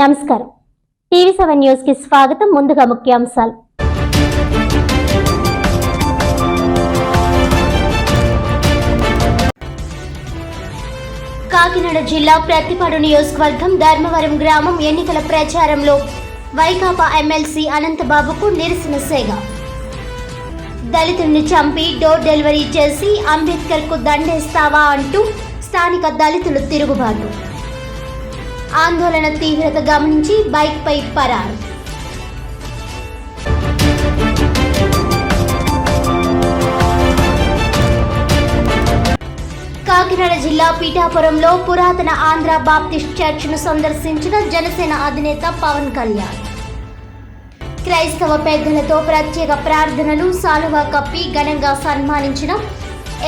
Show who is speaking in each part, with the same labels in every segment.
Speaker 1: నమస్కారం. TV seven న్యూస్కి స్వాగతం. ముందుగా ముఖ్యాంశాలు. కాకినాడ జిల్లా ప్రతిపాడు నియోజకవర్గం ధర్మవరం గ్రామం ఎన్నికల ప్రచారంలో వైకాపా ఎమ్మెల్సీ అనంతబాబుకు నిరసన సేగ. దళితుడిని చంపి డోర్ డెలివరీ చేసి అంబేద్కర్కు దండేస్తావా అంటూ స్థానిక దళితులు తిరుగుబాటు. ఆందోళన తీవ్రత గమనించి బైక్పై పరారు. కాకినాడ జిల్లా పీఠాపురంలో పురాతన ఆంధ్ర బాప్టిస్ట్ చర్చ్ను సందర్శించిన జనసేన అధినేత పవన్ కళ్యాణ్. క్రైస్తవ పెద్దలతో ప్రత్యేక ప్రార్థనలు సాలువా కప్పి ఘనంగా సన్మానించిన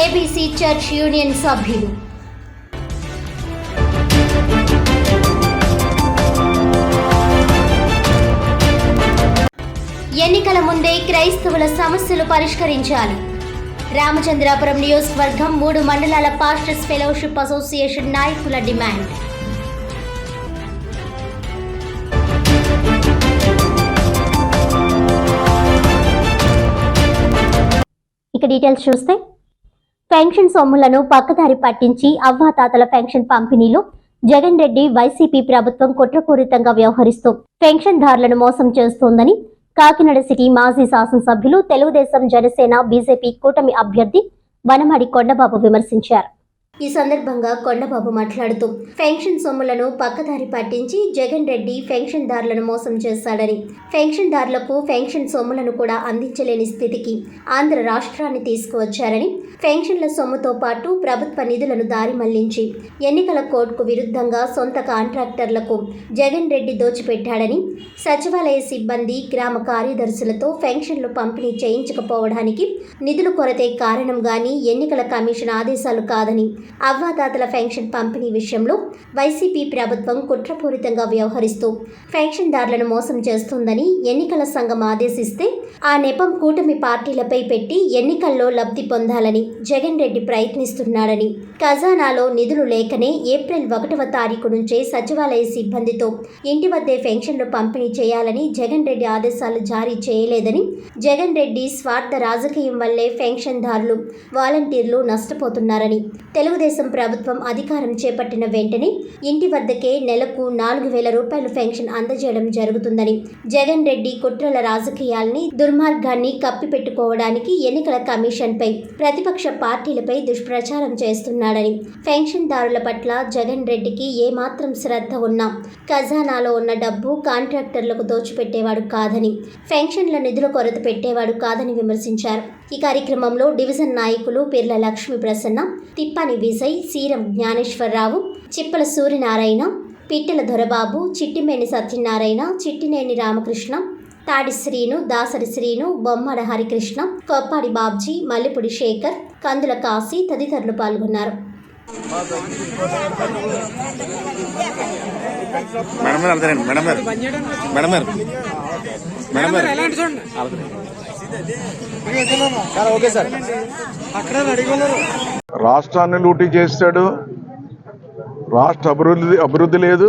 Speaker 1: ఏబీసీ చర్చ్ యూనియన్ సభ్యులు. ఎన్నికల ముందే క్రైస్తవుల సమస్యలు పరిష్కరించాలి. రామచంద్రాపురం నియోజకవర్గం మూడు మండలాల పాస్టర్స్ ఫెలోషిప్ అసోసియేషన్ నాయకుల డిమాండ్. ఇక డీటెయిల్స్ చూస్తే పెన్షన్ సొమ్ములను పక్కదారి పట్టించి అవ్వాతాతల పెన్షన్ పంపిణీలో జగన్ రెడ్డి వైసీపీ ప్రభుత్వం కుట్రపూరితంగా వ్యవహరిస్తూ పెన్షన్దారులను మోసం చేస్తోందని కాకినాడ సిటీ మాజీ శాసనసభ్యులు తెలుగుదేశం జనసేన బీజేపీ కూటమి అభ్యర్థి వనమడి కొండబాబు విమర్శించారు. ఈ సందర్భంగా కొండబాబు మాట్లాడుతూ పెన్షన్ సొమ్ములను పక్కదారి పట్టించి జగన్ రెడ్డి పెన్షన్దారులను మోసం చేశాడని పెన్షన్దారులకు పెన్షన్ సొమ్ములను కూడా అందించలేని స్థితికి ఆంధ్ర రాష్ట్రాన్ని తీసుకువచ్చారని పెన్షన్ల సొమ్ముతో పాటు ప్రభుత్వ నిధులను దారి మళ్ళించి ఎన్నికల కోడ్కు విరుద్ధంగా సొంత కాంట్రాక్టర్లకు జగన్ రెడ్డి దోచిపెట్టాడని సచివాలయ సిబ్బంది గ్రామ కార్యదర్శులతో పెన్షన్లు పంపిణీ చేయించకపోవడానికి నిధుల కొరతే కారణం గాని ఎన్నికల కమిషన్ ఆదేశాలు కాదని అవ్వాతాతల పెన్షన్ పంపిణీ విషయంలో వైసీపీ ప్రభుత్వం కుట్రపూరితంగా వ్యవహరిస్తూ పెన్షన్దారులను మోసం చేస్తుందని ఎన్నికల సంఘం ఆదేశిస్తే ఆ నెపం కూటమి పార్టీలపై పెట్టి ఎన్నికల్లో లబ్ధి పొందాలని జగన్ రెడ్డి ప్రయత్నిస్తున్నాడని ఖజానాలో నిధులు లేకనే ఏప్రిల్ ఒకటవ తారీఖు నుంచే సచివాలయ సిబ్బందితో ఇంటి వద్దే పెన్షన్లు పంపిణీ చేయాలని జగన్ రెడ్డి ఆదేశాలు జారీ చేయలేదని జగన్ రెడ్డి స్వార్థ రాజకీయం వల్లే పెన్షన్దారులు వాలంటీర్లు నష్టపోతున్నారని తెలుగుదేశం ప్రభుత్వం అధికారం చేపట్టిన వెంటనే ఇంటి వద్దకే నెలకు నాలుగు వేల రూపాయల పెన్షన్ అందజేయడం జరుగుతుందని జగన్ రెడ్డి కుట్రల రాజకీయాల్ని దుర్మార్గాన్ని కప్పిపెట్టుకోవడానికి ఎన్నికల కమిషన్పై ప్రతిపక్ష పార్టీలపై దుష్ప్రచారం చేస్తున్నాడని పెన్షన్దారుల పట్ల జగన్ రెడ్డికి ఏమాత్రం శ్రద్ధ ఉన్నా ఖజానాలో ఉన్న డబ్బు కాంట్రాక్టర్లకు దోచిపెట్టేవాడు కాదని పెన్షన్ల నిధుల కొరత పెట్టేవాడు కాదని విమర్శించారు. ఈ కార్యక్రమంలో డివిజన్ నాయకులు పిర్ల లక్ష్మీ ప్రసన్న తిప్పాని విజయ్ సీరం జ్ఞానేశ్వరరావు చిప్పల సూర్యనారాయణ పిట్టెల దొరబాబు చిట్టిమేని సత్యనారాయణ చిట్టినేని రామకృష్ణ తాడి శ్రీను దాసరి శ్రీను బొమ్మడ హరికృష్ణ కొప్పాడి బాబ్జీ మల్లెపూడి శేఖర్ కందుల కాశీ తదితరులు పాల్గొన్నారు.
Speaker 2: మేడం గారు అంతేనండి. మేడం గారు. మేడం గారు. మేడం
Speaker 3: రాష్ట్రాన్ని లూటీ చేస్తాడు. రాష్ట్ర అభివృద్ధి అభివృద్ధి లేదు.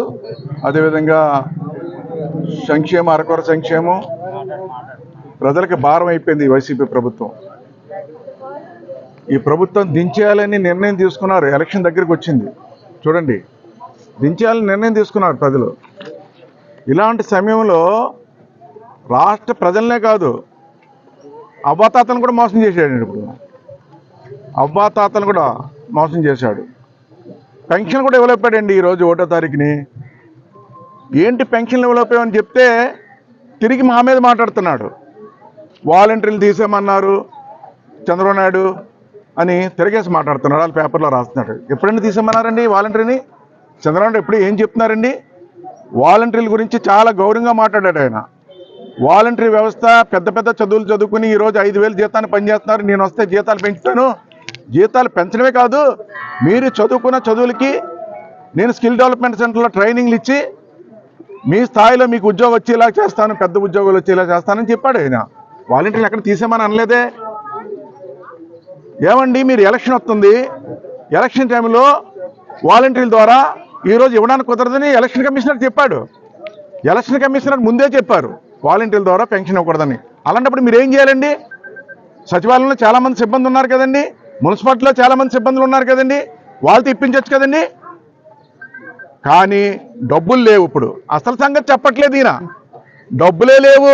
Speaker 3: అదేవిధంగా సంక్షేమ అరకొర సంక్షేమం ప్రజలకి భారం అయిపోయింది వైసీపీ ప్రభుత్వం. ఈ ప్రభుత్వం దించేయాలని నిర్ణయం తీసుకున్నారు. ఎలక్షన్ దగ్గరికి వచ్చింది. చూడండి దించేయాలని నిర్ణయం తీసుకున్నారు ప్రజలు. ఇలాంటి సమయంలో రాష్ట్ర ప్రజలనే కాదు అవ్వాతాతను కూడా మోసం చేశాడు ఇప్పుడు. అవ్వాతాతను కూడా మోసం చేశాడు. పెన్షన్ కూడా ఇవ్వలేపాడండి ఈరోజు ఒకటో తారీఖుని. ఏంటి పెన్షన్లు ఇవ్వలేపామని చెప్తే తిరిగి మా మీద మాట్లాడుతున్నాడు. వాలంటీర్లు తీసేయమన్నారు చంద్రబాబు నాయుడు అని తిరిగేసి మాట్లాడుతున్నాడు. వాళ్ళ పేపర్లో రాస్తున్నాడు. ఎప్పుడైనా తీసేయమన్నారండి వాలంటీర్ని? చంద్రబాబు నాయుడు ఎప్పుడు ఏం చెప్తున్నారండి? వాలంటీర్ల గురించి చాలా గౌరవంగా మాట్లాడాడు ఆయన. వాలంటరీ వ్యవస్థ పెద్ద పెద్ద చదువులు చదువుకుని ఈరోజు ఐదు వేలు జీతాన్ని పనిచేస్తున్నారు. నేను వస్తే జీతాలు పెంచుతాను. జీతాలు పెంచడమే కాదు మీరు చదువుకున్న చదువులకి నేను స్కిల్ డెవలప్మెంట్ సెంటర్లో ట్రైనింగ్లు ఇచ్చి మీ స్థాయిలో మీకు ఉద్యోగం వచ్చేలా చేస్తాను పెద్ద ఉద్యోగాలు వచ్చేలా చేస్తానని చెప్పాడు ఆయన. వాలంటీర్లు ఎక్కడ తీసేమని అనలేదే. ఏమండి మీరు ఎలక్షన్ వస్తుంది. ఎలక్షన్ టైంలో వాలంటీర్ల ద్వారా ఈరోజు ఇవ్వడానికి కుదరదని ఎలక్షన్ కమిషనర్ చెప్పాడు. ఎలక్షన్ కమిషనర్ ముందే చెప్పారు. వాలంటీర్ల ద్వారా పెన్షన్ ఇవ్వకూడదని. అలాంటప్పుడు మీరు ఏం చేయాలండి? సచివాలయంలో చాలామంది సిబ్బంది ఉన్నారు కదండి. మున్సిపాలిటీలో చాలామంది సిబ్బందులు ఉన్నారు కదండి. వాళ్ళతో ఇప్పించవచ్చు కదండి. కానీ డబ్బులు లేవు ఇప్పుడు. అసలు సంగతి చెప్పట్లేదు ఈయన. డబ్బులే లేవు.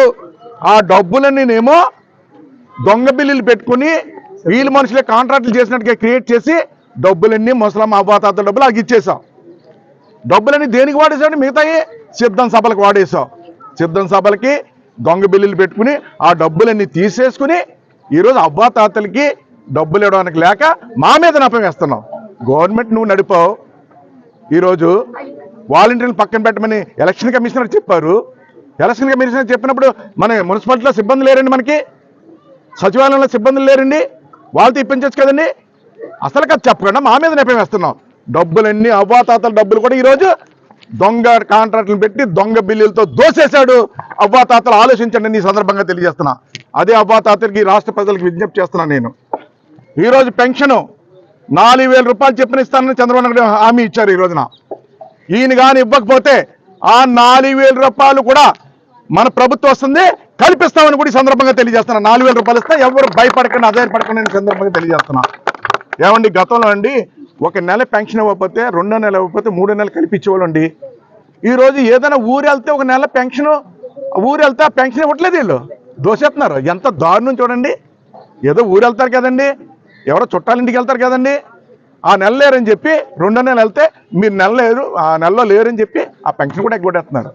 Speaker 3: ఆ డబ్బులన్నీనేమో దొంగ బిల్లులు పెట్టుకుని వీళ్ళు మనుషులే కాంట్రాక్టులు చేసినట్టుగా క్రియేట్ చేసి డబ్బులన్నీ ముసలం అవ్వాతాత డబ్బులు అది ఇచ్చేసాం డబ్బులన్నీ దేనికి వాడేసాడు మిగతాయి సిద్ధం సభలకు వాడేసాం సిద్ధం సభలకి దొంగ బిల్లులు పెట్టుకుని ఆ డబ్బులన్నీ తీసేసుకుని ఈరోజు అవ్వాతాతలకి డబ్బులు ఇవ్వడానికి లేక మా మీద నపం వేస్తున్నాం. గవర్నమెంట్ నువ్వు నడిపావు. ఈరోజు వాలంటీర్లు పక్కన పెట్టమని ఎలక్షన్ కమిషనర్ చెప్పారు. ఎలక్షన్ కమిషనర్ చెప్పినప్పుడు మన మున్సిపాలిటీలో సిబ్బంది లేరండి మనకి. సచివాలయంలో సిబ్బందులు లేరండి. వాళ్ళతో ఇప్పించవచ్చు కదండి. అసలు కదా చెప్పకుండా మా మీద నెపం వేస్తున్నాం. డబ్బులన్నీ అవ్వాతాతల డబ్బులు కూడా ఈరోజు దొంగ కాంట్రాక్టులు పెట్టి దొంగ బిల్లులతో దోసేశాడు. అవ్వాతాతలు ఆలోచించండి నీ ఈ సందర్భంగా తెలియజేస్తున్నా. అదే అవ్వాతాతలకి రాష్ట్ర ప్రజలకు విజ్ఞప్తి చేస్తున్నాను నేను. ఈరోజు పెన్షను నాలుగు వేల రూపాయలు చెప్పిన ఇస్తానని చంద్రబాబు నాయుడు హామీ ఇచ్చారు ఈ రోజున. ఈయన కానీ ఇవ్వకపోతే ఆ నాలుగు వేల రూపాయలు కూడా మన ప్రభుత్వం వస్తుంది కల్పిస్తామని కూడా ఈ సందర్భంగా తెలియజేస్తున్నా. నాలుగు వేల రూపాయలు ఇస్తే ఎవరు భయపడకుండా అధైర్యపడకుండా ఈ సందర్భంగా తెలియజేస్తున్నా. ఏమండి గతంలో అండి ఒక నెల పెన్షన్ ఇవ్వకపోతే రెండో నెల ఇవ్వకపోతే మూడో నెల కల్పించేవాళ్ళండి. ఈరోజు ఏదైనా ఊరు వెళ్తే ఒక నెల పెన్షన్ ఊరు వెళ్తే ఆ పెన్షన్ ఇవ్వట్లేదు వీళ్ళు. దోసేస్తున్నారు ఎంత దారుణం చూడండి. ఏదో ఊరు వెళ్తారు కదండి. ఎవరో చుట్టాలింటికి వెళ్తారు కదండి. ఆ నెల లేరని చెప్పి రెండో నెల వెళ్తే మీరు నెల లేరు ఆ నెలలో లేరని చెప్పి ఆ పెన్షన్ కూడా ఎగ్గొట్టేస్తున్నారు.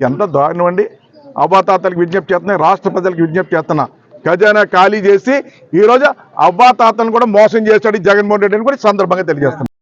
Speaker 3: ఎంత దారుణం అండి. అబాతాతలకు విజ్ఞప్తి చేస్తున్నా రాష్ట్ర ప్రజలకు విజ్ఞప్తి చేస్తున్నా. ఖజానా ఖాళీ చేసి ఈరోజు అవ్వాతాతను కూడా మోసం చేశాడు జగన్మోహన్ రెడ్డి అని కూడా సందర్భంగా తెలియజేస్తున్నా.